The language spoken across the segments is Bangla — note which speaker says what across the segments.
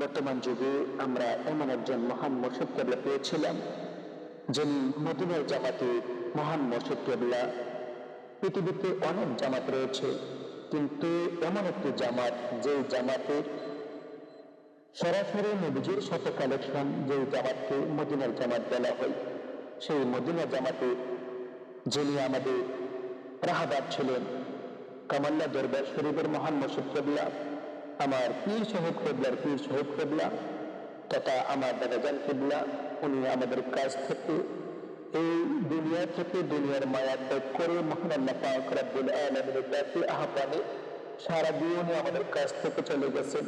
Speaker 1: বর্তমান যুগে আমরা এমন একজন মহান মসজিদ কেবলা পেয়েছিলাম, যিনি মদিনার জামাতে মহান মসজিদ কেবলা। পৃথিবীতে অনেক জামাত রয়েছে, কিন্তু এমন একটি জামাত যে জামাতের সরাসরি নবীজির সাথে কালেকশন যে জামাতকে মদিনার জামাত বলা হয়, সেই মদিনা জামাতে যিনি আমাদের রাহাবাদ ছিলেন, কামাল্লা দরবার শরীফের মহান মসজিদ কেবলা। আমার পীর শহীদ কেবলার পীর শহীদ কেবলা তথা আমার দাদাজান কেবলা, উনি আমাদের কাছ থেকে এই দুনিয়া থেকে দুনিয়ার মায়া ত্যাগ করে মহান পাক রাব্বুল আলামিনের ডাকে আহ্বানে সারা জীবনে আমাদের কাছ থেকে চলে গেছেন।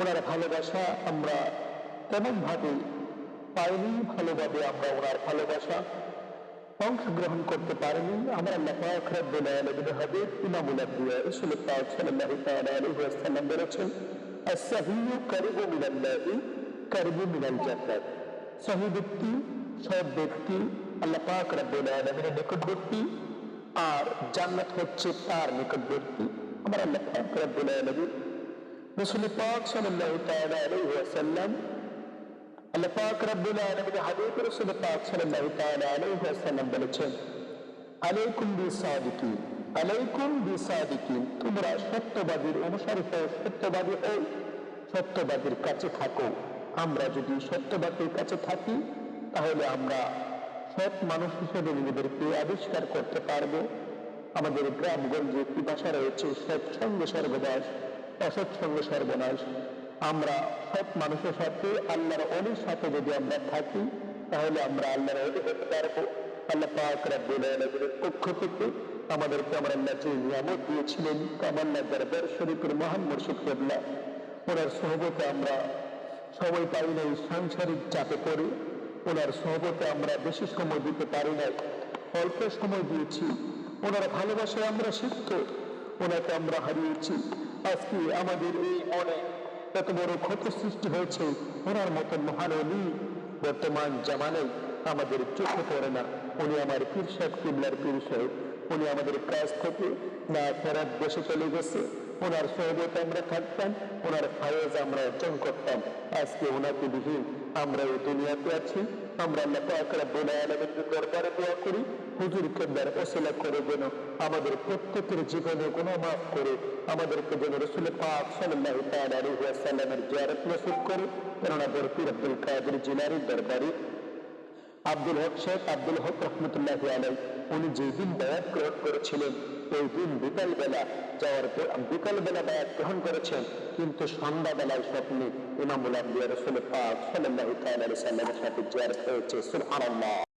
Speaker 1: ওনার ভালোবাসা আমরা তেমন ভাবে পাইনি, ভালোভাবে আমরা ওনার ভালোবাসা অংশগ্রহণ করতে পারেনি। আমরা আল্লাহ পাক রব্বুল আলামিনের হাবিব ইমামুল আম্বিয়া রাসূল পাক সাল্লাল্লাহু তাআলা আলাইহি ওয়াসাল্লাম বলেছেন আস-সাহিয়্যু কারিবু মিনাল্লাহি কারিবু মিনাল ব্যক্তি সব ব্যক্তি, আল্লাহ নিকটবর্তী, আর জান্নাত হচ্ছে তার নিকটবর্তী। আমরা আল্লাহ পাক রব্বুল আলামিন রাসূল পাক সাল্লাল্লাহু তাআলা আলাইহি ওয়াসাল্লাম সত্যবাদীর কাছে থাকো আমরা যদি সত্যবাদীর কাছে থাকি তাহলে আমরা সৎ মানুষ হিসেবে নিজেদেরকে আবিষ্কার করতে পারব। আমাদের গ্রামগঞ্জে কি ভাষা রয়েছে সৎসঙ্গ সর্বদাস অসৎসঙ্গ সর্বনাশ। আমরা সৎ মানুষের সাথে, আল্লাহর অলির সাথে যদি আমরা থাকি, তাহলে আমরা আল্লাহর অলি হতে পারব। আল্লাহ পাক পক্ষ থেকে আমাদেরকে আমার আল্লাহ যে নিয়ামত দিয়েছিলেন। কামাল্লা দরবার শরীফের মহান মুর্শিদ ওনার সহবতে আমরা সবাই পারি নাই, সাংসারিক চাপে পড়ে। ওনার সহবতে আমরা বেশি সময় দিতে পারি নাই, অল্প সময় দিয়েছি। ওনার ভালোবাসায় আমরা সিদ্ধ, ওনাকে আমরা হারিয়েছি। আজকে আমাদের এই মনে এত বড় ক্ষত সৃষ্টি হয়েছে, ওনার মতন মহান অলি বর্তমান জামানে আমাদের চোখে পড়ে না। উনি আমার পীর কিবলার পীর উনি আমাদের কাছ থেকে না ফেরার দেশে চলে গেছে। ওনার সহবতে আমরা থাকতাম, ওনার ফায়েজ আমরা অর্জন করতাম। আজকে ওনাকে বিহীন আমরা এই দুনিয়াতে আছি। আমরা আল্লাহ পাক রব্বুল আলামিনের দরবারে দোয়া করি। হুজুর কেবলার ওসিলা করে যেন আমাদের প্রত্যেকের জীবনে গুনাহ মাফ করে, আমাদেরকে যেন রসুল পাক আলাইহি ওয়াসাল্লামের জিয়ারত নসিব করে। কেননা বরফির আব্দুল কাদের জিলারির দরবারে আব্দুল হক শেখ আব্দুল হক রহমতুল্লাহ আলাই উনি যেদিন বায়াত গ্রহণ করেছিলেন, ওই দিন বিকালবেলা যাওয়ার পর বিকালবেলা বায়াত গ্রহণ করেছেন। কিন্তু সন্ধ্যা বেলায় স্বপ্নে ইমামুল আম্বিয়া রসুল পাক সাল্লাল্লাহু তাআলা আলাইহি সাল্লামের সাথে জিয়ারত হয়েছে, সুবহানাল্লাহ।